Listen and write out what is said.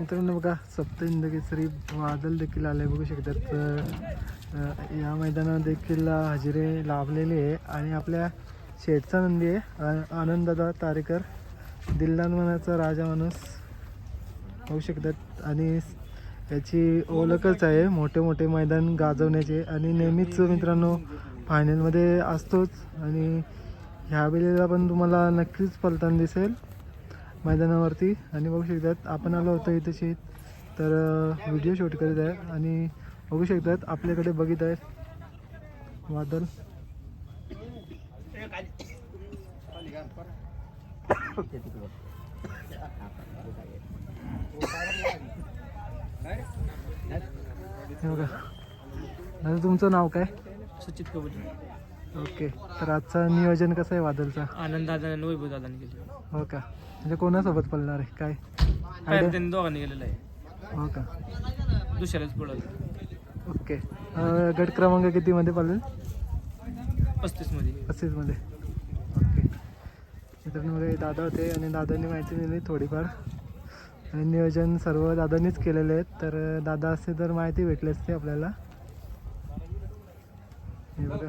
मित्रांनो बघा सप्तहिंद केसरी वादल देखील आले. बघू शकतात या मैदानात देखील हजेरी लाभलेली आहे. आणि आपल्या शेठचा नंदी आहे आ- तारेकर दिल्लान मनाचा राजा माणूस. होऊ शकतात आणि याची ओळखच आहे मोठे मोठे मैदान गाजवण्याचे. आणि नेहमीच मित्रांनो फायनलमध्ये असतोच. आणि ह्या वेळेला पण तुम्हाला नक्कीच पलताना दिसेल. मैदानावरती. आणि बघू शकतात आपण आलो होतो इथे तर व्हिडिओ शूट करीत आहे. आणि बघू शकतात आपल्याकडे बघित आहेत वादल. बघा. दादा तुमचं नाव काय? सचित कबूतर. ओके. तर आजचं नियोजन कसं आहे वादलचा? आनंद दादाने वैभव दादाने केले. हो का? म्हणजे कोणासोबत पळणार आहे? काय? त्यांनी दोघांनी केलेलं आहे. हो का? दुसऱ्यालाच पळवलं. ओके. अं, गट क्रमांक कितीमध्ये पळेल? पस्तीसमध्ये पस्तीसमध्ये. ओके. मित्रांनो हे दादा होते आणि दादांनी माहिती दिली थोडीफार. आणि नियोजन सर्व दादांनीच केलेले आहेत. तर दादा असते तर माहिती भेटली असते आपल्याला. हे बघा.